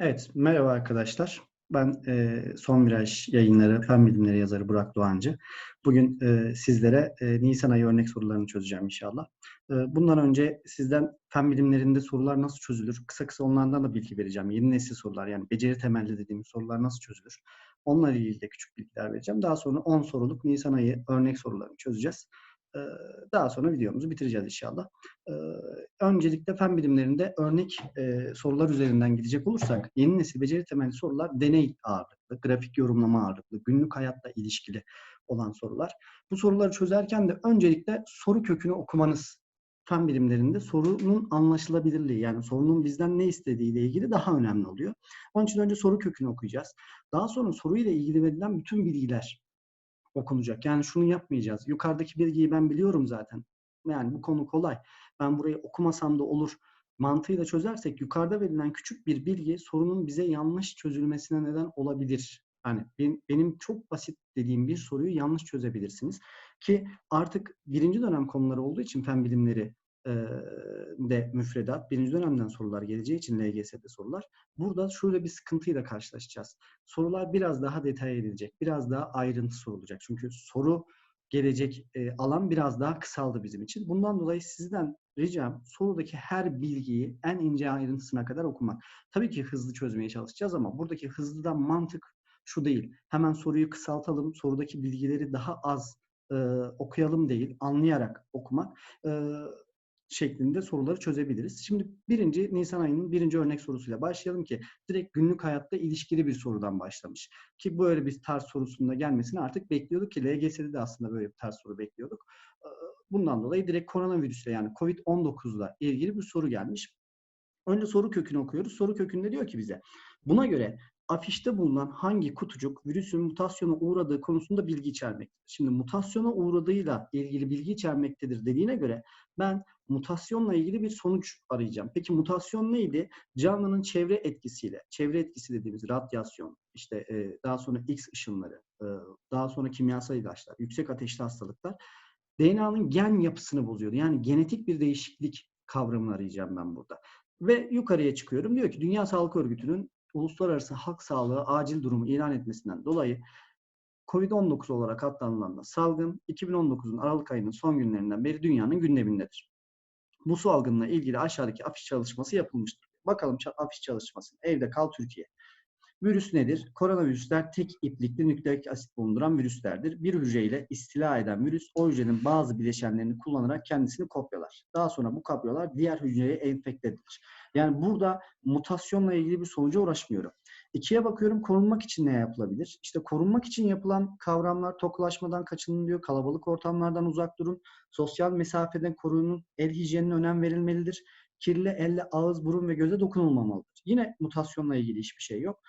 Evet, merhaba arkadaşlar. Ben e, Son Viraj yayınları, fen bilimleri yazarı Burak Doğancı. Bugün e, sizlere e, Nisan ayı örnek sorularını çözeceğim inşallah. E, bundan önce sizden fen bilimlerinde sorular nasıl çözülür? Kısa kısa onlardan da bilgi vereceğim. Yeni nesil sorular yani beceri temelli dediğimiz sorular nasıl çözülür? Onlarla ilgili de küçük bilgiler vereceğim. Daha sonra 10 soruluk Nisan ayı örnek sorularını çözeceğiz. Daha sonra videomuzu bitireceğiz inşallah. Öncelikle fen bilimlerinde örnek sorular üzerinden gidecek olursak yeni nesil beceri temelli sorular deney ağırlıklı, grafik yorumlama ağırlıklı, günlük hayatla ilişkili olan sorular. Bu soruları çözerken de öncelikle soru kökünü okumanız fen bilimlerinde sorunun anlaşılabilirliği yani sorunun bizden ne istediği ile ilgili daha önemli oluyor. Onun için önce soru kökünü okuyacağız. Daha sonra soruyla ilgili verilen bütün bilgiler okunacak. Yani şunu yapmayacağız. Yukarıdaki bilgiyi ben biliyorum zaten. Yani bu konu kolay. Ben burayı okumasam da olur mantığıyla çözersek yukarıda verilen küçük bir bilgi sorunun bize yanlış çözülmesine neden olabilir. Yani benim çok basit dediğim bir soruyu yanlış çözebilirsiniz. Ki artık birinci dönem konuları olduğu için fen bilimleri de müfredat, birinci dönemden sorular geleceği için LGS'de sorular. Burada şöyle bir sıkıntıyla karşılaşacağız. Sorular biraz daha detay edilecek, biraz daha ayrıntı sorulacak. Çünkü soru gelecek alan biraz daha kısaldı bizim için. Bundan dolayı sizden ricam sorudaki her bilgiyi en ince ayrıntısına kadar okumak. Tabii ki hızlı çözmeye çalışacağız ama buradaki hızlıdan mantık şu değil. Hemen soruyu kısaltalım, sorudaki bilgileri daha az e, okuyalım değil, anlayarak okumak. E, şeklinde soruları çözebiliriz. Şimdi birinci Nisan ayının birinci örnek sorusuyla başlayalım ki direkt günlük hayatta ilişkili bir sorudan başlamış. Ki böyle bir tarz sorusunda gelmesini artık bekliyorduk ki LGS'de de aslında böyle bir tarz soru bekliyorduk. Bundan dolayı direkt koronavirüsle yani Covid-19'la ilgili bir soru gelmiş. Önce soru kökünü okuyoruz. Soru kökünde diyor ki bize buna göre afişte bulunan hangi kutucuk virüsün mutasyona uğradığı konusunda bilgi içermektedir. Şimdi mutasyona uğradığıyla ilgili bilgi içermektedir dediğine göre ben mutasyonla ilgili bir sonuç arayacağım. Peki mutasyon neydi? Canlının çevre etkisiyle, çevre etkisi dediğimiz radyasyon, işte e, daha sonra X ışınları, e, daha sonra kimyasal ilaçlar, yüksek ateşli hastalıklar DNA'nın gen yapısını bozuyordu. Yani genetik bir değişiklik kavramını arayacağım ben burada. Ve yukarıya çıkıyorum. Diyor ki Dünya Sağlık Örgütü'nün uluslararası halk sağlığı acil durumu ilan etmesinden dolayı COVID-19 olarak adlandırılan salgın 2019'un Aralık ayının son günlerinden beri dünyanın gündemindedir. Bu salgınla ilgili aşağıdaki afiş çalışması yapılmıştır. Bakalım afiş çalışması. Evde kal Türkiye. Virüs nedir? Koronavirüsler tek iplikli nükleik asit bulunduran virüslerdir. Bir hücreyle istila eden virüs o hücrenin bazı bileşenlerini kullanarak kendisini kopyalar. Daha sonra bu kopyalar diğer hücreye enfekte edilir. Yani burada mutasyonla ilgili bir sonuca uğraşmıyorum. İkiye bakıyorum korunmak için ne yapılabilir? İşte korunmak için yapılan kavramlar tokulaşmadan kaçının diyor, kalabalık ortamlardan uzak durun, sosyal mesafeden korunun, el hijyenine önem verilmelidir. Kirli elle ağız, burun ve göze dokunulmamalıdır. Yine mutasyonla ilgili hiçbir şey yok.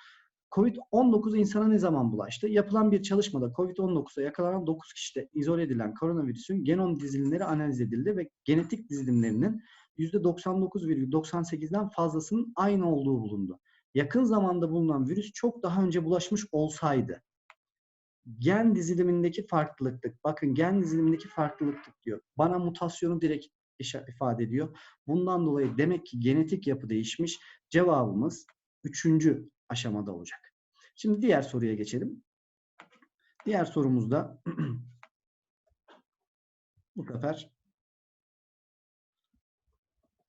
Covid-19 insana ne zaman bulaştı? Yapılan bir çalışmada Covid-19'a yakalanan 9 kişide izole edilen koronavirüsün genom dizilimleri analiz edildi ve genetik dizilimlerinin %99,98'den fazlasının aynı olduğu bulundu. Yakın zamanda bulunan virüs çok daha önce bulaşmış olsaydı gen dizilimindeki farklılıklık, bakın gen dizilimindeki farklılıklık diyor. Bana mutasyonu direkt ifade ediyor. Bundan dolayı demek ki genetik yapı değişmiş. Cevabımız üçüncü aşamada olacak. Şimdi diğer soruya geçelim. Diğer sorumuzda bu sefer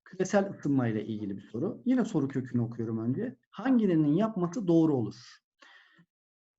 küresel ısınma ile ilgili bir soru. Yine soru kökünü okuyorum önce. Hangilerinin yapması doğru olur?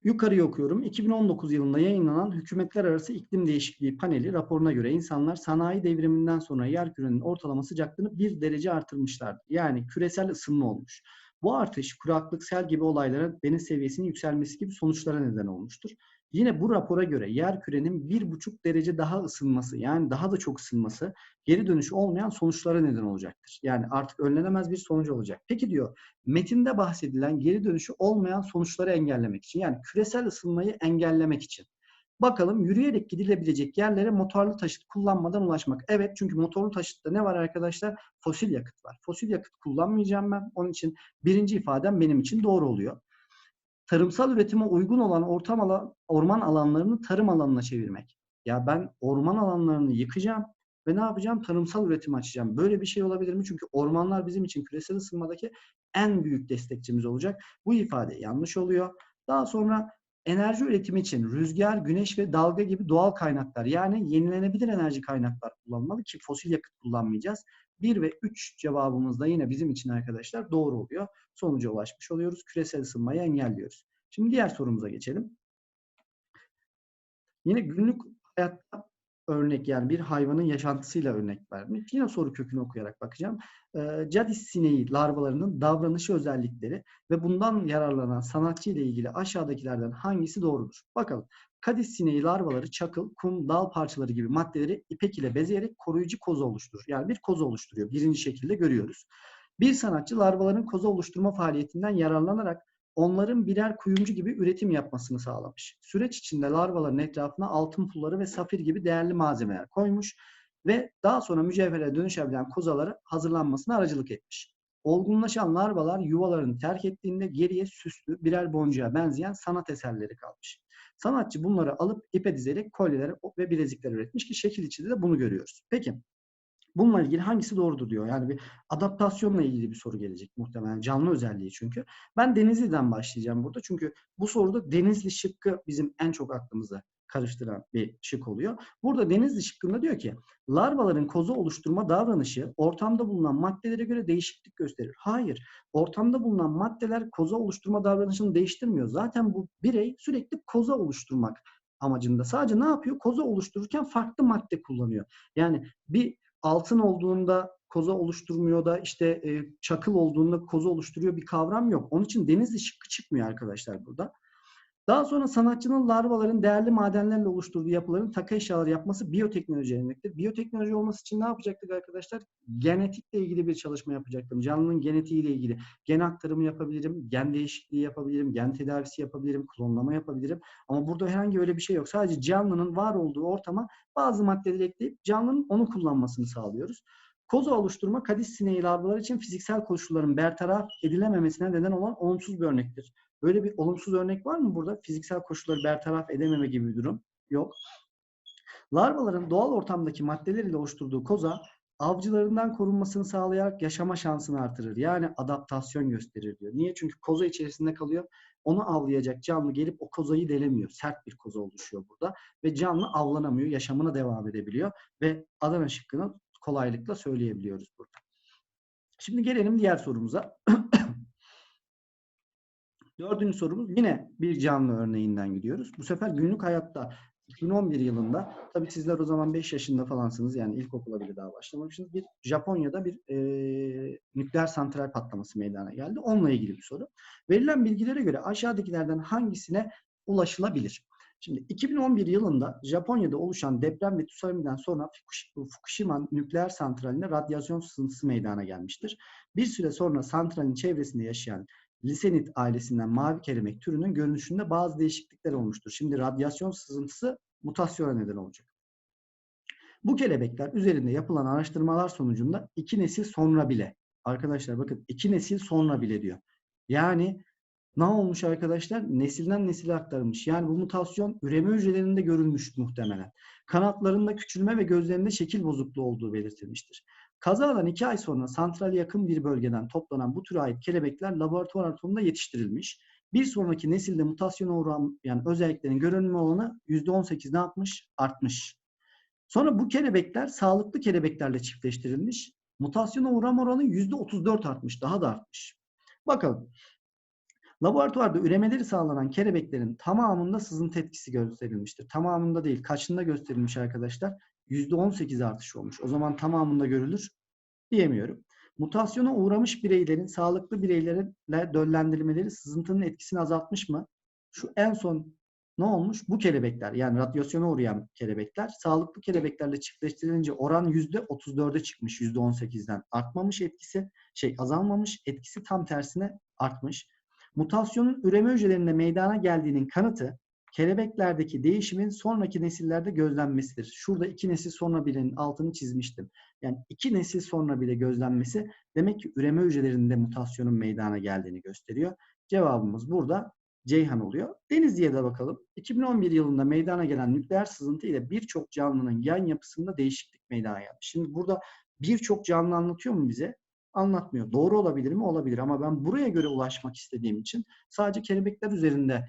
Yukarıya okuyorum. 2019 yılında yayınlanan Hükümetler Arası İklim Değişikliği paneli raporuna göre insanlar sanayi devriminden sonra yer kürenin ortalama sıcaklığını bir derece artırmışlardı. Yani küresel ısınma olmuş. Bu artış kuraklık, sel gibi olayların deniz seviyesinin yükselmesi gibi sonuçlara neden olmuştur. Yine bu rapora göre yer kürenin bir buçuk derece daha ısınması yani daha da çok ısınması geri dönüş olmayan sonuçlara neden olacaktır. Yani artık önlenemez bir sonuç olacak. Peki diyor metinde bahsedilen geri dönüşü olmayan sonuçları engellemek için yani küresel ısınmayı engellemek için Bakalım yürüyerek gidilebilecek yerlere motorlu taşıt kullanmadan ulaşmak. Evet çünkü motorlu taşıtta ne var arkadaşlar? Fosil yakıt var. Fosil yakıt kullanmayacağım ben. Onun için birinci ifadem benim için doğru oluyor. Tarımsal üretime uygun olan ortam alan, orman alanlarını tarım alanına çevirmek. Ya ben orman alanlarını yıkacağım ve ne yapacağım? Tarımsal üretim açacağım. Böyle bir şey olabilir mi? Çünkü ormanlar bizim için küresel ısınmadaki en büyük destekçimiz olacak. Bu ifade yanlış oluyor. Daha sonra enerji üretimi için rüzgar, güneş ve dalga gibi doğal kaynaklar yani yenilenebilir enerji kaynaklar kullanılmalı ki fosil yakıt kullanmayacağız. 1 ve 3 cevabımız da yine bizim için arkadaşlar doğru oluyor. Sonuca ulaşmış oluyoruz. Küresel ısınmayı engelliyoruz. Şimdi diğer sorumuza geçelim. Yine günlük hayatta örnek yani bir hayvanın yaşantısıyla örnek vermiş. Yine soru kökünü okuyarak bakacağım. E, Cadis sineği larvalarının davranışı özellikleri ve bundan yararlanan sanatçı ile ilgili aşağıdakilerden hangisi doğrudur? Bakalım. Kadis sineği larvaları çakıl, kum, dal parçaları gibi maddeleri ipek ile bezeyerek koruyucu koza oluşturur. Yani bir koza oluşturuyor. Birinci şekilde görüyoruz. Bir sanatçı larvaların koza oluşturma faaliyetinden yararlanarak onların birer kuyumcu gibi üretim yapmasını sağlamış. Süreç içinde larvaların etrafına altın pulları ve safir gibi değerli malzemeler koymuş ve daha sonra mücevhere dönüşebilen kozaları hazırlanmasına aracılık etmiş. Olgunlaşan larvalar yuvalarını terk ettiğinde geriye süslü birer boncuğa benzeyen sanat eserleri kalmış. Sanatçı bunları alıp ipe dizerek kolyeler ve bilezikler üretmiş ki şekil içinde de bunu görüyoruz. Peki Bununla ilgili hangisi doğrudur diyor. Yani bir adaptasyonla ilgili bir soru gelecek muhtemelen. Canlı özelliği çünkü. Ben Denizli'den başlayacağım burada. Çünkü bu soruda Denizli şıkkı bizim en çok aklımıza karıştıran bir şık oluyor. Burada Denizli şıkkında diyor ki larvaların koza oluşturma davranışı ortamda bulunan maddelere göre değişiklik gösterir. Hayır. Ortamda bulunan maddeler koza oluşturma davranışını değiştirmiyor. Zaten bu birey sürekli koza oluşturmak amacında. Sadece ne yapıyor? Koza oluştururken farklı madde kullanıyor. Yani bir altın olduğunda koza oluşturmuyor da işte e, çakıl olduğunda koza oluşturuyor bir kavram yok. Onun için denizli şıkkı çıkmıyor arkadaşlar burada. Daha sonra sanatçının larvaların değerli madenlerle oluşturduğu yapıların takı eşyaları yapması biyoteknoloji örnektir. Biyoteknoloji olması için ne yapacaktık arkadaşlar? Genetikle ilgili bir çalışma yapacaktım. Canlının genetiğiyle ilgili. Gen aktarımı yapabilirim, gen değişikliği yapabilirim, gen tedavisi yapabilirim, klonlama yapabilirim. Ama burada herhangi öyle bir şey yok. Sadece canlının var olduğu ortama bazı maddeleri ekleyip canlının onu kullanmasını sağlıyoruz. Koza oluşturma kadis sineği larvalar için fiziksel koşulların bertaraf edilememesine neden olan olumsuz bir örnektir. Böyle bir olumsuz örnek var mı burada? Fiziksel koşulları bertaraf edememe gibi bir durum yok. Larvaların doğal ortamdaki maddeler ile oluşturduğu koza avcılarından korunmasını sağlayarak yaşama şansını artırır. Yani adaptasyon gösterir diyor. Niye? Çünkü koza içerisinde kalıyor. Onu avlayacak canlı gelip o kozayı delemiyor. Sert bir koza oluşuyor burada. Ve canlı avlanamıyor. Yaşamına devam edebiliyor. Ve Adana şıkkını kolaylıkla söyleyebiliyoruz burada. Şimdi gelelim diğer sorumuza. Dördüncü sorumuz yine bir canlı örneğinden gidiyoruz. Bu sefer günlük hayatta 2011 yılında tabii sizler o zaman 5 yaşında falansınız yani ilkokula bile daha başlamamışsınız. Bir Japonya'da bir e, nükleer santral patlaması meydana geldi. Onunla ilgili bir soru. Verilen bilgilere göre aşağıdakilerden hangisine ulaşılabilir? Şimdi 2011 yılında Japonya'da oluşan deprem ve tsunami'den sonra Fukushima nükleer santraline radyasyon sızıntısı meydana gelmiştir. Bir süre sonra santralin çevresinde yaşayan Lisenit ailesinden mavi kelebek türünün görünüşünde bazı değişiklikler olmuştur. Şimdi radyasyon sızıntısı mutasyona neden olacak. Bu kelebekler üzerinde yapılan araştırmalar sonucunda iki nesil sonra bile arkadaşlar bakın iki nesil sonra bile diyor. Yani ne olmuş arkadaşlar? Nesilden nesile aktarılmış. Yani bu mutasyon üreme hücrelerinde görülmüş muhtemelen. Kanatlarında küçülme ve gözlerinde şekil bozukluğu olduğu belirtilmiştir. Kazadan iki ay sonra santrale yakın bir bölgeden toplanan bu türe ait kelebekler laboratuvar ortamında yetiştirilmiş. Bir sonraki nesilde mutasyona uğrayan yani özelliklerin görünme olanı %18 ne yapmış? Artmış. Sonra bu kelebekler sağlıklı kelebeklerle çiftleştirilmiş. Mutasyona uğrama oranı %34 artmış. Daha da artmış. Bakalım. Laboratuvarda üremeleri sağlanan kelebeklerin tamamında sızıntı etkisi gösterilmiştir. Tamamında değil, kaçında gösterilmiş arkadaşlar? %18 artış olmuş. O zaman tamamında görülür diyemiyorum. Mutasyona uğramış bireylerin sağlıklı bireylerle döllendirmeleri sızıntının etkisini azaltmış mı? Şu en son ne olmuş? Bu kelebekler yani radyasyona uğrayan kelebekler sağlıklı kelebeklerle çiftleştirilince oran %34'e çıkmış %18'den. Artmamış etkisi şey azalmamış etkisi tam tersine artmış. Mutasyonun üreme hücrelerinde meydana geldiğinin kanıtı kelebeklerdeki değişimin sonraki nesillerde gözlenmesidir. Şurada iki nesil sonra bilenin altını çizmiştim. Yani iki nesil sonra bile gözlenmesi demek ki üreme hücrelerinde mutasyonun meydana geldiğini gösteriyor. Cevabımız burada Ceyhan oluyor. Denizli'ye de bakalım. 2011 yılında meydana gelen nükleer sızıntı ile birçok canlının yan yapısında değişiklik meydana geldi. Şimdi burada birçok canlı anlatıyor mu bize? Anlatmıyor. Doğru olabilir mi? Olabilir ama ben buraya göre ulaşmak istediğim için sadece kelebekler üzerinde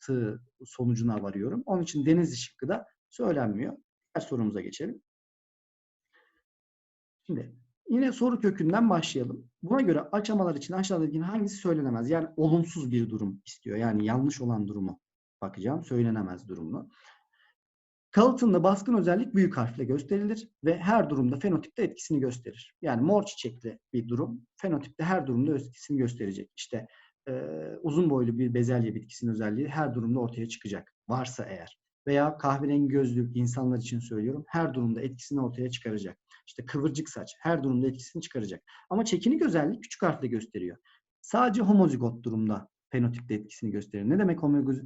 ulaştığı sonucuna varıyorum. Onun için deniz şıkkı da söylenmiyor. Diğer sorumuza geçelim. Şimdi yine soru kökünden başlayalım. Buna göre açamalar için aşağıdaki hangisi söylenemez? Yani olumsuz bir durum istiyor. Yani yanlış olan durumu bakacağım. Söylenemez durumunu. Kalıtında baskın özellik büyük harfle gösterilir ve her durumda fenotipte etkisini gösterir. Yani mor çiçekli bir durum fenotipte her durumda etkisini gösterecek. İşte e, uzun boylu bir bezelye bitkisinin özelliği her durumda ortaya çıkacak. Varsa eğer. Veya kahverengi gözlü insanlar için söylüyorum. Her durumda etkisini ortaya çıkaracak. İşte kıvırcık saç her durumda etkisini çıkaracak. Ama çekinik özellik küçük harfle gösteriyor. Sadece homozigot durumda fenotipte etkisini gösterir. Ne demek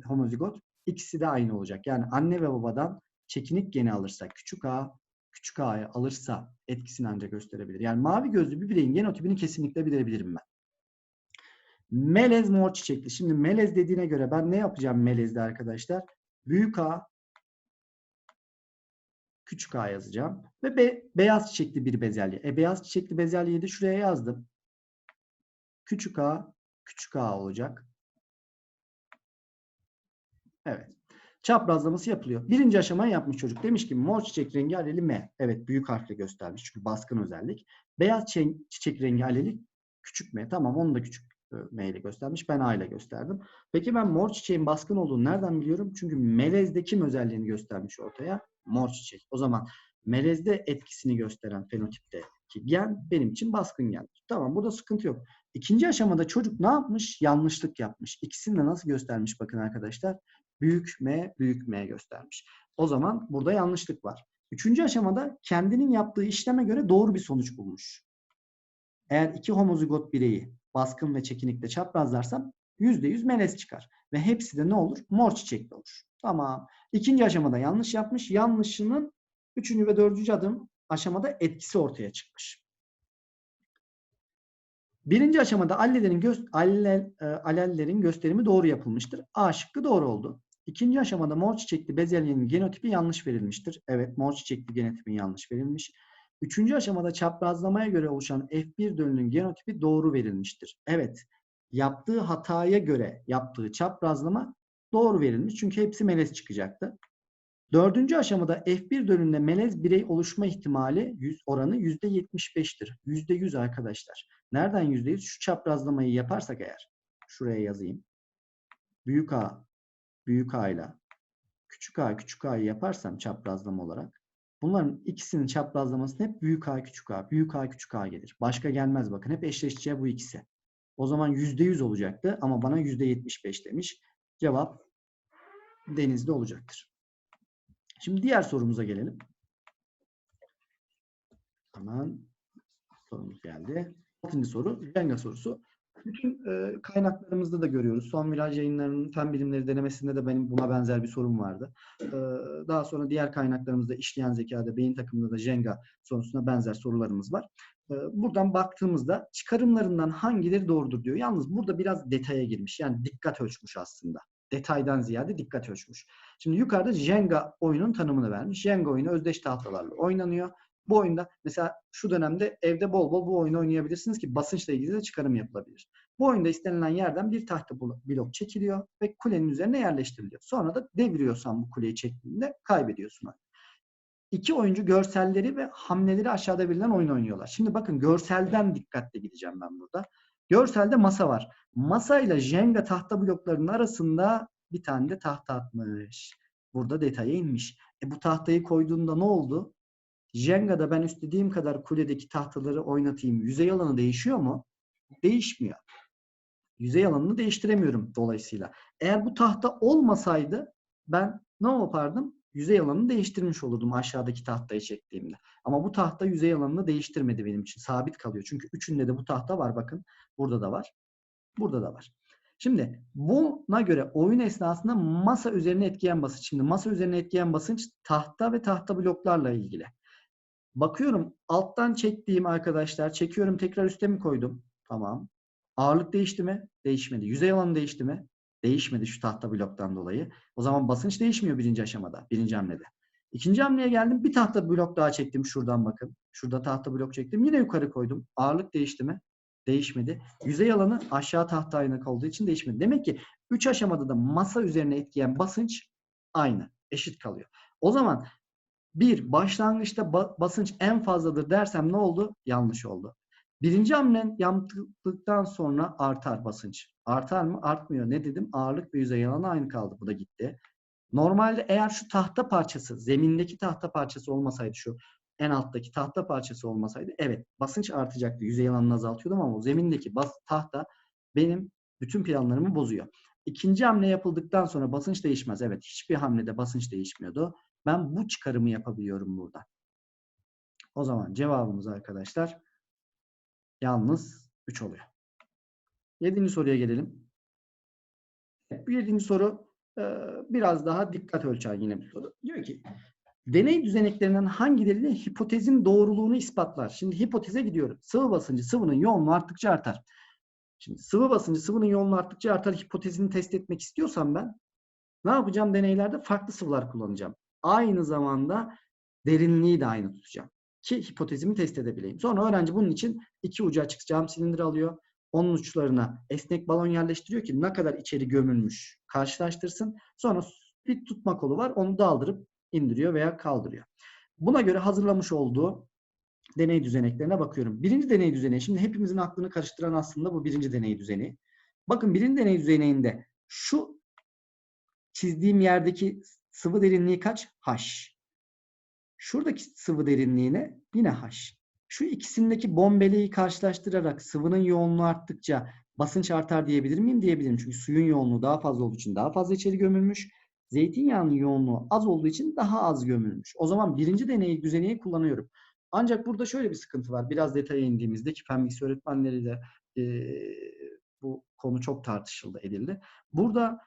homozigot? İkisi de aynı olacak. Yani anne ve babadan çekinik geni alırsa, küçük a, küçük a'yı alırsa etkisini ancak gösterebilir. Yani mavi gözlü bir bireyin genotipini kesinlikle bilebilirim ben. Melez mor çiçekli. Şimdi melez dediğine göre ben ne yapacağım melezde arkadaşlar? Büyük A, küçük a yazacağım. Ve be, beyaz çiçekli bir bezelye. E, beyaz çiçekli bezelyeyi de şuraya yazdım. Küçük a, küçük a olacak. Evet. Çaprazlaması yapılıyor. Birinci aşamayı yapmış çocuk. Demiş ki mor çiçek rengi aleli M. Evet büyük harfle göstermiş. Çünkü baskın özellik. Beyaz çiçek rengi aleli küçük M. Tamam onu da küçük e, M ile göstermiş. Ben A ile gösterdim. Peki ben mor çiçeğin baskın olduğunu nereden biliyorum? Çünkü melezde kim özelliğini göstermiş ortaya? Mor çiçek. O zaman melezde etkisini gösteren fenotipte ki gen benim için baskın gen. Tamam burada sıkıntı yok. İkinci aşamada çocuk ne yapmış? Yanlışlık yapmış. İkisini de nasıl göstermiş bakın arkadaşlar. Büyük M, büyük M göstermiş. O zaman burada yanlışlık var. Üçüncü aşamada kendinin yaptığı işleme göre doğru bir sonuç bulmuş. Eğer iki homozigot bireyi baskın ve çekinikle çaprazlarsam %100 melez çıkar. Ve hepsi de ne olur? Mor çiçekli olur. Tamam. İkinci aşamada yanlış yapmış. Yanlışının üçüncü ve dördüncü adım aşamada etkisi ortaya çıkmış. Birinci aşamada allelerin, gö allel, e, alellerin gösterimi doğru yapılmıştır. A şıkkı doğru oldu. İkinci aşamada mor çiçekli bezelyenin genotipi yanlış verilmiştir. Evet mor çiçekli genotipi yanlış verilmiş. Üçüncü aşamada çaprazlamaya göre oluşan F1 dölünün genotipi doğru verilmiştir. Evet yaptığı hataya göre yaptığı çaprazlama doğru verilmiş. Çünkü hepsi melez çıkacaktı. Dördüncü aşamada F1 dönümünde melez birey oluşma ihtimali yüz, oranı %75'tir. %100 arkadaşlar. Nereden %100? Şu çaprazlamayı yaparsak eğer. Şuraya yazayım. Büyük A, büyük A ile küçük A, küçük A'yı yaparsam çaprazlama olarak bunların ikisinin çaprazlaması hep büyük A, küçük A, büyük A, küçük A gelir. Başka gelmez bakın. Hep eşleşeceği bu ikisi. O zaman %100 olacaktı ama bana %75 demiş. Cevap denizde olacaktır. Şimdi diğer sorumuza gelelim. Hemen sorumuz geldi. Altıncı soru, Jenga sorusu. Bütün e, kaynaklarımızda da görüyoruz. Son viraj yayınlarının fen bilimleri denemesinde de benim buna benzer bir sorum vardı. E, daha sonra diğer kaynaklarımızda işleyen zekada, beyin takımında da Jenga sorusuna benzer sorularımız var. E, buradan baktığımızda çıkarımlarından hangileri doğrudur diyor. Yalnız burada biraz detaya girmiş. Yani dikkat ölçmüş aslında detaydan ziyade dikkat ölçmüş. Şimdi yukarıda Jenga oyunun tanımını vermiş. Jenga oyunu özdeş tahtalarla oynanıyor. Bu oyunda mesela şu dönemde evde bol bol bu oyunu oynayabilirsiniz ki basınçla ilgili de çıkarım yapılabilir. Bu oyunda istenilen yerden bir tahta blok çekiliyor ve kulenin üzerine yerleştiriliyor. Sonra da deviriyorsan bu kuleyi çektiğinde kaybediyorsun. İki oyuncu görselleri ve hamleleri aşağıda verilen oyun oynuyorlar. Şimdi bakın görselden dikkatle gideceğim ben burada. Görselde masa var. Masa ile Jenga tahta bloklarının arasında bir tane de tahta atmış. Burada detaya inmiş. E bu tahtayı koyduğunda ne oldu? Jenga'da ben istediğim kadar kuledeki tahtaları oynatayım. Yüzey alanı değişiyor mu? Değişmiyor. Yüzey alanını değiştiremiyorum dolayısıyla. Eğer bu tahta olmasaydı ben ne yapardım? Yüzey alanını değiştirmiş olurdum aşağıdaki tahtayı çektiğimde. Ama bu tahta yüzey alanını değiştirmedi benim için. Sabit kalıyor. Çünkü üçünde de bu tahta var. Bakın burada da var. Burada da var. Şimdi buna göre oyun esnasında masa üzerine etkileyen basınç. Şimdi masa üzerine etkileyen basınç tahta ve tahta bloklarla ilgili. Bakıyorum alttan çektiğim arkadaşlar çekiyorum tekrar üste mi koydum? Tamam. Ağırlık değişti mi? Değişmedi. Yüzey alanı değişti mi? Değişmedi şu tahta bloktan dolayı. O zaman basınç değişmiyor birinci aşamada, birinci hamlede. İkinci hamleye geldim. Bir tahta blok daha çektim şuradan bakın. Şurada tahta blok çektim. Yine yukarı koydum. Ağırlık değişti mi? Değişmedi. Yüzey alanı aşağı tahta aynı olduğu için değişmedi. Demek ki 3 aşamada da masa üzerine etkileyen basınç aynı. Eşit kalıyor. O zaman bir başlangıçta ba- basınç en fazladır dersem ne oldu? Yanlış oldu. Birinci hamlen yaptıktan sonra artar basınç. Artar mı? Artmıyor. Ne dedim? Ağırlık ve yüzey alanı aynı kaldı. Bu da gitti. Normalde eğer şu tahta parçası, zemindeki tahta parçası olmasaydı şu en alttaki tahta parçası olmasaydı evet basınç artacaktı. Yüzey alanını azaltıyordum ama o zemindeki bas, tahta benim bütün planlarımı bozuyor. İkinci hamle yapıldıktan sonra basınç değişmez. Evet hiçbir hamlede basınç değişmiyordu. Ben bu çıkarımı yapabiliyorum burada. O zaman cevabımız arkadaşlar yalnız 3 oluyor. Yedinci soruya gelelim. Bu yedinci soru e, biraz daha dikkat ölçen yine bir soru. Diyor ki deney düzeneklerinden hangileri hipotezin doğruluğunu ispatlar? Şimdi hipoteze gidiyorum. Sıvı basıncı sıvının yoğunluğu arttıkça artar. Şimdi sıvı basıncı sıvının yoğunluğu arttıkça artar hipotezini test etmek istiyorsam ben ne yapacağım deneylerde? Farklı sıvılar kullanacağım. Aynı zamanda derinliği de aynı tutacağım. Ki hipotezimi test edebileyim. Sonra öğrenci bunun için iki ucu açık cam silindir alıyor. Onun uçlarına esnek balon yerleştiriyor ki ne kadar içeri gömülmüş karşılaştırsın. Sonra bir tutma kolu var. Onu daldırıp indiriyor veya kaldırıyor. Buna göre hazırlamış olduğu deney düzeneklerine bakıyorum. Birinci deney düzeneği. Şimdi hepimizin aklını karıştıran aslında bu birinci deney düzeneği. Bakın birinci deney düzeneğinde şu çizdiğim yerdeki sıvı derinliği kaç? H. Şuradaki sıvı derinliğine yine H. Şu ikisindeki bombeleyi karşılaştırarak sıvının yoğunluğu arttıkça basınç artar diyebilir miyim? Diyebilirim. Çünkü suyun yoğunluğu daha fazla olduğu için daha fazla içeri gömülmüş. Zeytinyağının yoğunluğu az olduğu için daha az gömülmüş. O zaman birinci deney düzeneyi kullanıyorum. Ancak burada şöyle bir sıkıntı var. Biraz detaya indiğimizde ki fen bilgisi öğretmenleriyle e, bu konu çok tartışıldı, edildi. Burada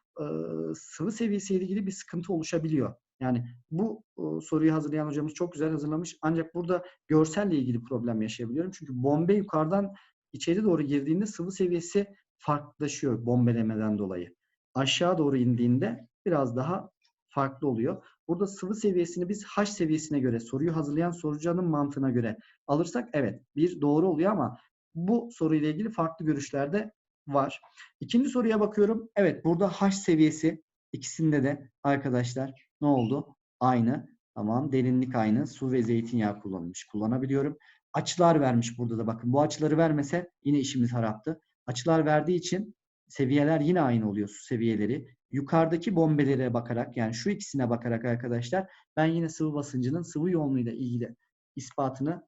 sıvı seviyesiyle ilgili bir sıkıntı oluşabiliyor. Yani bu soruyu hazırlayan hocamız çok güzel hazırlamış. Ancak burada görselle ilgili problem yaşayabiliyorum. Çünkü bombe yukarıdan içeri doğru girdiğinde sıvı seviyesi farklılaşıyor bombelemeden dolayı. Aşağı doğru indiğinde biraz daha farklı oluyor. Burada sıvı seviyesini biz H seviyesine göre soruyu hazırlayan sorucanın mantığına göre alırsak evet bir doğru oluyor ama bu soruyla ilgili farklı görüşler de var. İkinci soruya bakıyorum. Evet burada H seviyesi ikisinde de arkadaşlar ne oldu? Aynı. Tamam. Derinlik aynı. Su ve zeytinyağı kullanılmış. Kullanabiliyorum. Açılar vermiş burada da bakın. Bu açıları vermese yine işimiz haraptı. Açılar verdiği için seviyeler yine aynı oluyor su seviyeleri. Yukarıdaki bombelere bakarak yani şu ikisine bakarak arkadaşlar ben yine sıvı basıncının sıvı yoğunluğuyla ilgili ispatını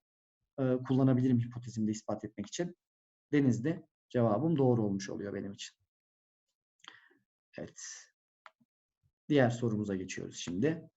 e, kullanabilirim hipotezimde ispat etmek için. Denizde cevabım doğru olmuş oluyor benim için. Evet. Diğer sorumuza geçiyoruz şimdi.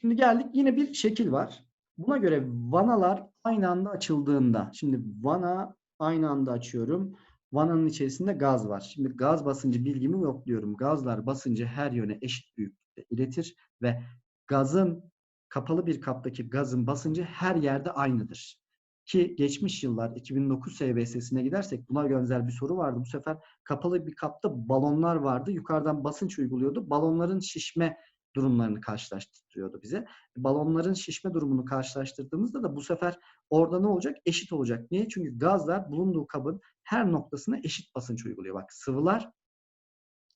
Şimdi geldik yine bir şekil var. Buna göre vanalar aynı anda açıldığında, şimdi vana aynı anda açıyorum. Vananın içerisinde gaz var. Şimdi gaz basıncı bilgimi yokluyorum. Gazlar basıncı her yöne eşit büyüklükte iletir ve gazın kapalı bir kaptaki gazın basıncı her yerde aynıdır. Ki geçmiş yıllar 2009 SVS'sine gidersek buna benzer bir soru vardı. Bu sefer kapalı bir kapta balonlar vardı. Yukarıdan basınç uyguluyordu. Balonların şişme durumlarını karşılaştırıyordu bize. Balonların şişme durumunu karşılaştırdığımızda da bu sefer orada ne olacak? Eşit olacak. Niye? Çünkü gazlar bulunduğu kabın her noktasına eşit basınç uyguluyor. Bak sıvılar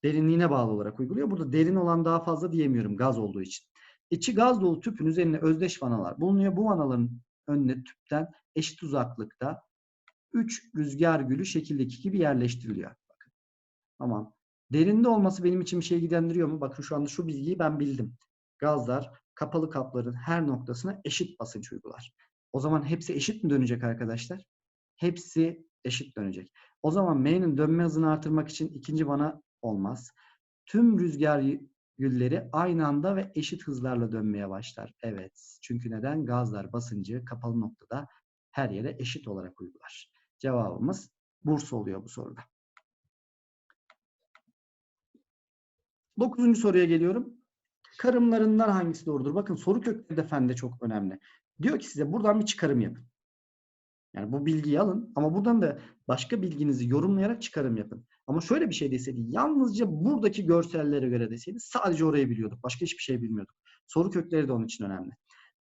derinliğine bağlı olarak uyguluyor. Burada derin olan daha fazla diyemiyorum gaz olduğu için. İçi gaz dolu tüpün üzerine özdeş vanalar bulunuyor. Bu vanaların önüne tüpten eşit uzaklıkta 3 rüzgar gülü şekildeki gibi yerleştiriliyor. Bakın. Tamam. Derinde olması benim için bir şey gidendiriyor mu? Bakın şu anda şu bilgiyi ben bildim. Gazlar kapalı kapların her noktasına eşit basınç uygular. O zaman hepsi eşit mi dönecek arkadaşlar? Hepsi eşit dönecek. O zaman M'nin dönme hızını artırmak için ikinci vana olmaz. Tüm rüzgar gülleri aynı anda ve eşit hızlarla dönmeye başlar. Evet. Çünkü neden? Gazlar basıncı kapalı noktada her yere eşit olarak uygular. Cevabımız Bursa oluyor bu soruda. Dokuzuncu soruya geliyorum. Çıkarımlarından hangisi doğrudur? Bakın soru kökleri de fende çok önemli. Diyor ki size buradan bir çıkarım yapın. Yani bu bilgiyi alın ama buradan da başka bilginizi yorumlayarak çıkarım yapın. Ama şöyle bir şey deseydi, yalnızca buradaki görsellere göre deseydi sadece orayı biliyorduk. Başka hiçbir şey bilmiyorduk. Soru kökleri de onun için önemli.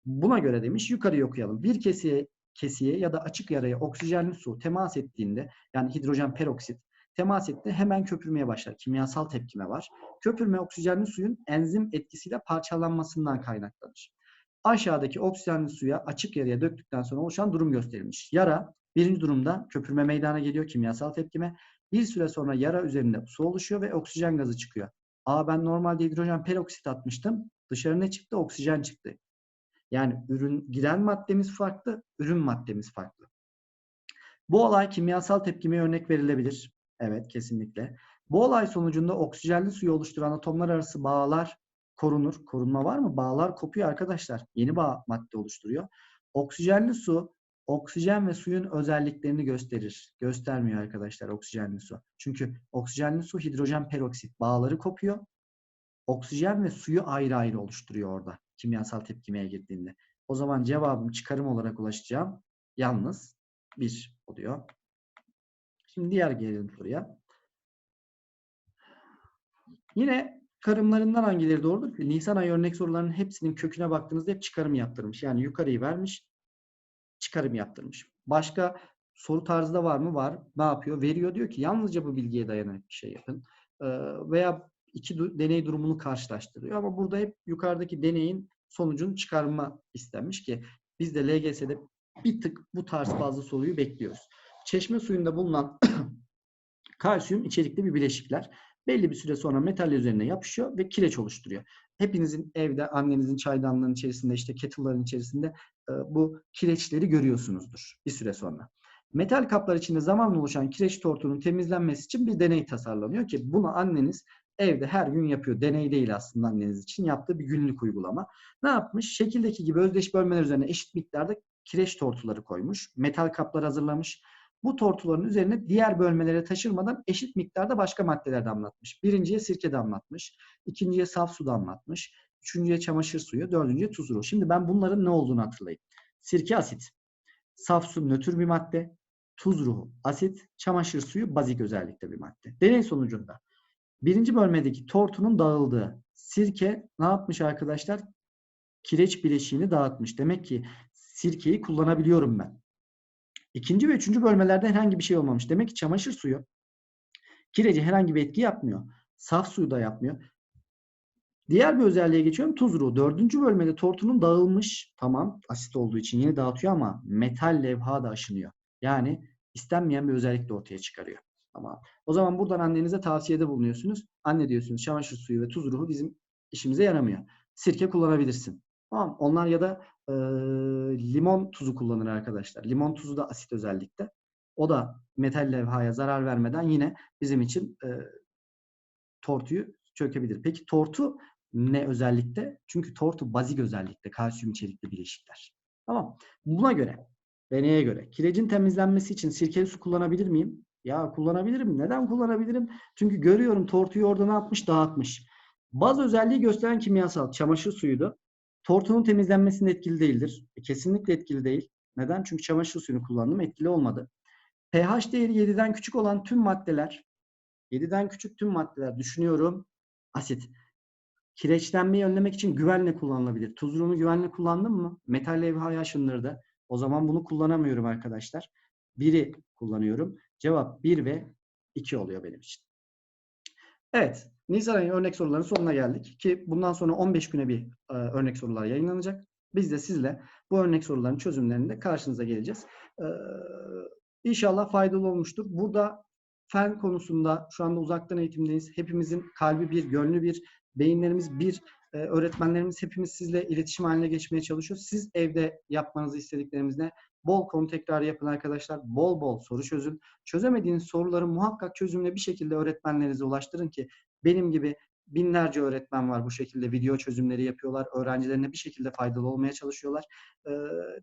Buna göre demiş yukarıya okuyalım. Bir kesiye, kesiye ya da açık yaraya oksijenli su temas ettiğinde yani hidrojen peroksit temas etti hemen köpürmeye başlar. Kimyasal tepkime var. Köpürme oksijenli suyun enzim etkisiyle parçalanmasından kaynaklanır. Aşağıdaki oksijenli suya açık yaraya döktükten sonra oluşan durum gösterilmiş. Yara birinci durumda köpürme meydana geliyor kimyasal tepkime. Bir süre sonra yara üzerinde su oluşuyor ve oksijen gazı çıkıyor. Aa ben normalde hidrojen peroksit atmıştım. Dışarı ne çıktı? Oksijen çıktı. Yani ürün giren maddemiz farklı, ürün maddemiz farklı. Bu olay kimyasal tepkimeye örnek verilebilir. Evet, kesinlikle. Bu olay sonucunda oksijenli suyu oluşturan atomlar arası bağlar korunur. Korunma var mı? Bağlar kopuyor arkadaşlar. Yeni bağ madde oluşturuyor. Oksijenli su oksijen ve suyun özelliklerini gösterir. Göstermiyor arkadaşlar oksijenli su. Çünkü oksijenli su hidrojen peroksit bağları kopuyor. Oksijen ve suyu ayrı ayrı oluşturuyor orada kimyasal tepkimeye girdiğinde. O zaman cevabım çıkarım olarak ulaşacağım. Yalnız bir oluyor. Şimdi diğer gelelim soruya. Yine karımlarından hangileri doğrudur? Nisan ayı örnek sorularının hepsinin köküne baktığınızda hep çıkarım yaptırmış. Yani yukarıyı vermiş, çıkarım yaptırmış. Başka soru tarzı da var mı? Var. Ne yapıyor? Veriyor diyor ki yalnızca bu bilgiye dayanarak bir şey yapın. Veya iki deney durumunu karşılaştırıyor. Ama burada hep yukarıdaki deneyin sonucunu çıkarma istenmiş ki biz de LGS'de bir tık bu tarz fazla soruyu bekliyoruz. Çeşme suyunda bulunan kalsiyum içerikli bir bileşikler belli bir süre sonra metal üzerine yapışıyor ve kireç oluşturuyor. Hepinizin evde annenizin çaydanlığının içerisinde işte kettle'ların içerisinde e, bu kireçleri görüyorsunuzdur bir süre sonra. Metal kaplar içinde zamanla oluşan kireç tortunun temizlenmesi için bir deney tasarlanıyor ki bunu anneniz evde her gün yapıyor. Deney değil aslında anneniz için yaptığı bir günlük uygulama. Ne yapmış? Şekildeki gibi özdeş bölmeler üzerine eşit miktarda kireç tortuları koymuş. Metal kaplar hazırlamış. Bu tortuların üzerine diğer bölmelere taşırmadan eşit miktarda başka maddeler damlatmış. Birinciye sirke damlatmış. ikinciye saf su damlatmış. Üçüncüye çamaşır suyu. Dördüncüye tuzlu. Şimdi ben bunların ne olduğunu hatırlayayım. Sirke asit. Saf su nötr bir madde. Tuz ruhu asit. Çamaşır suyu bazik özellikte bir madde. Deney sonucunda birinci bölmedeki tortunun dağıldığı sirke ne yapmış arkadaşlar? Kireç bileşiğini dağıtmış. Demek ki sirkeyi kullanabiliyorum ben. İkinci ve üçüncü bölmelerde herhangi bir şey olmamış. Demek ki çamaşır suyu kireci herhangi bir etki yapmıyor. Saf suyu da yapmıyor. Diğer bir özelliğe geçiyorum. Tuz ruhu. Dördüncü bölmede tortunun dağılmış. Tamam asit olduğu için yine dağıtıyor ama metal levha da aşınıyor. Yani istenmeyen bir özellik de ortaya çıkarıyor. Tamam. O zaman buradan annenize tavsiyede bulunuyorsunuz. Anne diyorsunuz çamaşır suyu ve tuz ruhu bizim işimize yaramıyor. Sirke kullanabilirsin. Tamam. Onlar ya da e, limon tuzu kullanır arkadaşlar. Limon tuzu da asit özellikle. O da metal levhaya zarar vermeden yine bizim için e, tortuyu çökebilir. Peki tortu ne özellikle? Çünkü tortu bazik özellikle kalsiyum içerikli bileşikler. Tamam. Buna göre, deneye göre kirecin temizlenmesi için sirkeli su kullanabilir miyim? Ya kullanabilirim. Neden kullanabilirim? Çünkü görüyorum tortuyu orada ne yapmış? Dağıtmış. Baz özelliği gösteren kimyasal çamaşır suyuydu. Tortunun temizlenmesinde etkili değildir. E, kesinlikle etkili değil. Neden? Çünkü çamaşır suyunu kullandım. Etkili olmadı. pH değeri 7'den küçük olan tüm maddeler 7'den küçük tüm maddeler düşünüyorum. Asit. Kireçlenmeyi önlemek için güvenle kullanılabilir. Tuzluğunu güvenle kullandım mı? Metal levhayı aşındırdı. O zaman bunu kullanamıyorum arkadaşlar. Biri kullanıyorum. Cevap 1 ve 2 oluyor benim için. Evet. Nisan ayı örnek soruların sonuna geldik. Ki bundan sonra 15 güne bir e, örnek sorular yayınlanacak. Biz de sizle bu örnek soruların çözümlerinde karşınıza geleceğiz. Ee, inşallah faydalı olmuştur. Burada fen konusunda şu anda uzaktan eğitimdeyiz. Hepimizin kalbi bir, gönlü bir, beyinlerimiz bir, e, öğretmenlerimiz hepimiz sizle iletişim haline geçmeye çalışıyor. Siz evde yapmanızı istediklerimiz ne? Bol konu tekrar yapın arkadaşlar. Bol bol soru çözün. Çözemediğiniz soruları muhakkak çözümle bir şekilde öğretmenlerinize ulaştırın ki benim gibi binlerce öğretmen var bu şekilde video çözümleri yapıyorlar. Öğrencilerine bir şekilde faydalı olmaya çalışıyorlar. Ee,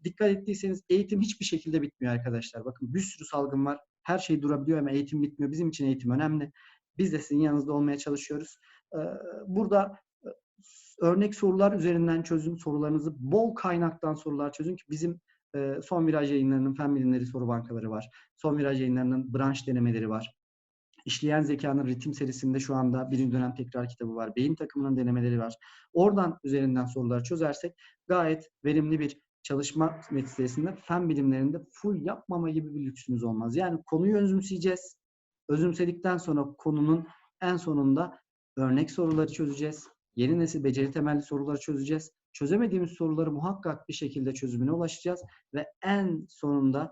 dikkat ettiyseniz eğitim hiçbir şekilde bitmiyor arkadaşlar. Bakın bir sürü salgın var. Her şey durabiliyor ama eğitim bitmiyor. Bizim için eğitim önemli. Biz de sizin yanınızda olmaya çalışıyoruz. Ee, burada örnek sorular üzerinden çözün. Sorularınızı bol kaynaktan sorular çözün ki bizim e, son viraj yayınlarının fen bilimleri soru bankaları var. Son viraj yayınlarının branş denemeleri var. İşleyen Zekanın Ritim serisinde şu anda birinci dönem tekrar kitabı var. Beyin takımının denemeleri var. Oradan üzerinden soruları çözersek gayet verimli bir çalışma meselesinde fen bilimlerinde full yapmama gibi bir lüksümüz olmaz. Yani konuyu özümseyeceğiz. Özümsedikten sonra konunun en sonunda örnek soruları çözeceğiz. Yeni nesil beceri temelli soruları çözeceğiz. Çözemediğimiz soruları muhakkak bir şekilde çözümüne ulaşacağız ve en sonunda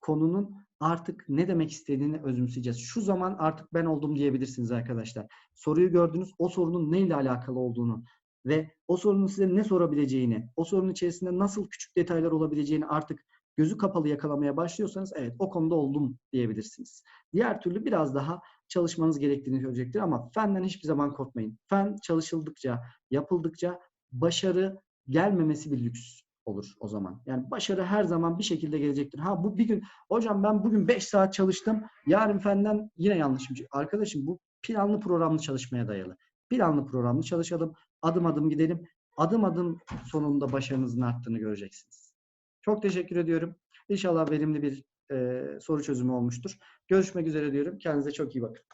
konunun artık ne demek istediğini özümseyeceğiz. Şu zaman artık ben oldum diyebilirsiniz arkadaşlar. Soruyu gördünüz, o sorunun neyle alakalı olduğunu ve o sorunun size ne sorabileceğini, o sorunun içerisinde nasıl küçük detaylar olabileceğini artık gözü kapalı yakalamaya başlıyorsanız evet o konuda oldum diyebilirsiniz. Diğer türlü biraz daha çalışmanız gerektiğini söyleyecektir ama fenden hiçbir zaman korkmayın. Fen çalışıldıkça, yapıldıkça başarı gelmemesi bir lüks olur o zaman. Yani başarı her zaman bir şekilde gelecektir. Ha bu bir gün hocam ben bugün 5 saat çalıştım. Yarın fenden yine yanlışım. Arkadaşım bu planlı programlı çalışmaya dayalı. Planlı programlı çalışalım. Adım adım gidelim. Adım adım sonunda başarınızın arttığını göreceksiniz. Çok teşekkür ediyorum. İnşallah verimli bir e, soru çözümü olmuştur. Görüşmek üzere diyorum. Kendinize çok iyi bakın.